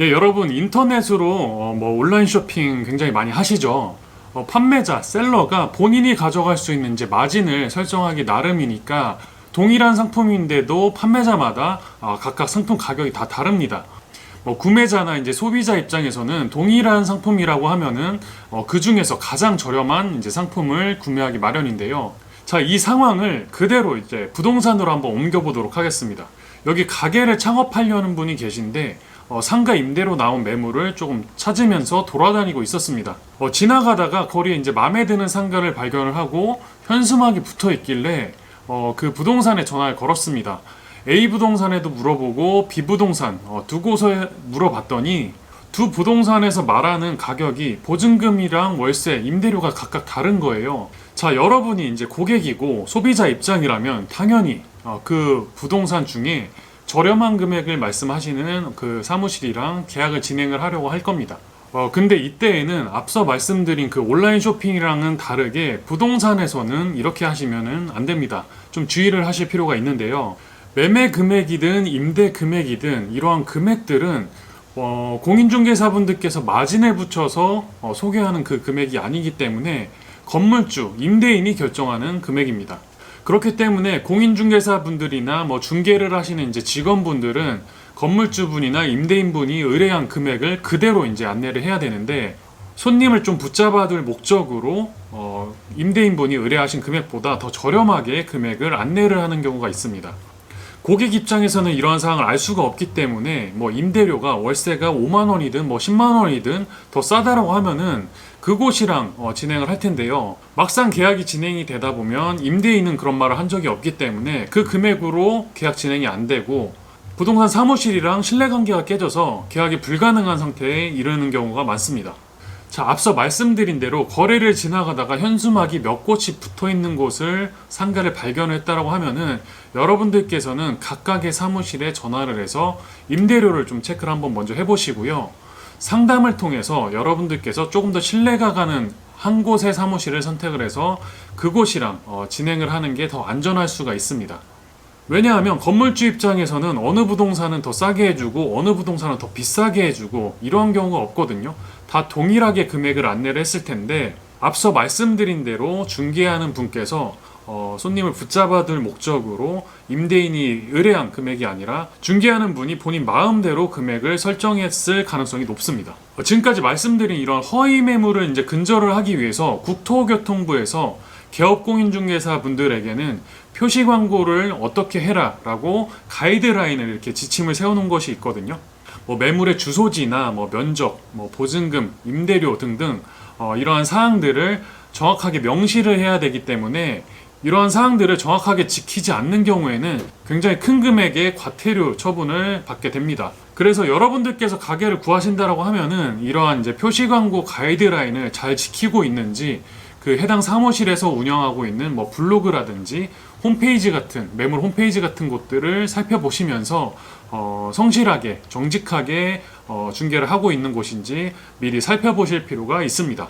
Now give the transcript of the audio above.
예, 여러분 인터넷으로 어, 뭐 온라인 쇼핑 굉장히 많이 하시죠. 어, 판매자, 셀러가 본인이 가져갈 수 있는 이제 마진을 설정하기 나름이니까 동일한 상품인데도 판매자마다 아, 각각 상품 가격이 다 다릅니다. 뭐 구매자나 이제 소비자 입장에서는 동일한 상품이라고 하면은 어, 그 중에서 가장 저렴한 이제 상품을 구매하기 마련인데요. 자, 이 상황을 그대로 이제 부동산으로 한번 옮겨보도록 하겠습니다. 여기 가게를 창업하려는 분이 계신데 어, 상가 임대로 나온 매물을 조금 찾으면서 돌아다니고 있었습니다. 어, 지나가다가 거리에 이제 마음에 드는 상가를 발견을 하고 현수막이 붙어 있길래 어, 그 부동산에 전화를 걸었습니다. A 부동산에도 물어보고 B 부동산 어, 두 곳에 물어봤더니 두 부동산에서 말하는 가격이 보증금이랑 월세, 임대료가 각각 다른 거예요. 자, 여러분이 이제 고객이고 소비자 입장이라면 당연히 어, 그 부동산 중에 저렴한 금액을 말씀하시는 그 사무실이랑 계약을 진행을 하려고 할 겁니다. 어, 근데 이때에는 앞서 말씀드린 그 온라인 쇼핑이랑은 다르게 부동산에서는 이렇게 하시면은 안 됩니다. 좀 주의를 하실 필요가 있는데요. 매매 금액이든 임대 금액이든 이러한 금액들은 어, 공인중개사분들께서 마진을 붙여서 어, 소개하는 그 금액이 아니기 때문에 건물주, 임대인이 결정하는 금액입니다. 그렇기 때문에 공인중개사 분들이나 뭐 중개를 하시는 이제 직원분들은 건물주분이나 임대인분이 의뢰한 금액을 그대로 이제 안내를 해야 되는데 손님을 좀 붙잡아둘 목적으로 어, 임대인분이 의뢰하신 금액보다 더 저렴하게 금액을 안내를 하는 경우가 있습니다. 고객 입장에서는 이러한 사항을 알 수가 없기 때문에 뭐 임대료가 월세가 5만 원이든 뭐 10만 원이든 더 싸다라고 하면은 그곳이랑 어, 진행을 할 텐데요. 막상 계약이 진행이 되다 보면 임대인은 그런 말을 한 적이 없기 때문에 그 금액으로 계약 진행이 안 되고 부동산 사무실이랑 신뢰관계가 깨져서 계약이 불가능한 상태에 이르는 경우가 많습니다. 자, 앞서 말씀드린 대로 거래를 지나가다가 현수막이 몇 곳이 붙어 있는 곳을 상가를 발견했다라고 하면은 여러분들께서는 각각의 사무실에 전화를 해서 임대료를 좀 체크를 한번 먼저 해보시고요. 상담을 통해서 여러분들께서 조금 더 신뢰가 가는 한 곳의 사무실을 선택을 해서 그곳이랑 어, 진행을 하는 게 더 안전할 수가 있습니다. 왜냐하면 건물주 입장에서는 어느 부동산은 더 싸게 해주고 어느 부동산은 더 비싸게 해주고 이러한 경우가 없거든요. 다 동일하게 금액을 안내를 했을 텐데 앞서 말씀드린 대로 중개하는 분께서 어, 손님을 붙잡아둘 목적으로 임대인이 의뢰한 금액이 아니라 중개하는 분이 본인 마음대로 금액을 설정했을 가능성이 높습니다. 어, 지금까지 말씀드린 이런 허위 매물을 이제 근절을 하기 위해서 국토교통부에서 개업공인중개사 분들에게는 표시 광고를 어떻게 해라라고 가이드라인을 이렇게 지침을 세워놓은 것이 있거든요. 뭐 매물의 주소지나 뭐 면적, 뭐 보증금, 임대료 등등 어, 이러한 사항들을 정확하게 명시를 해야 되기 때문에 이러한 사항들을 정확하게 지키지 않는 경우에는 굉장히 큰 금액의 과태료 처분을 받게 됩니다. 그래서 여러분들께서 가게를 구하신다라고 하면은 이러한 이제 표시 광고 가이드라인을 잘 지키고 있는지 그 해당 사무실에서 운영하고 있는 뭐 블로그라든지 홈페이지 같은 매물 홈페이지 같은 곳들을 살펴보시면서 어, 성실하게 정직하게 어, 중개를 하고 있는 곳인지 미리 살펴보실 필요가 있습니다.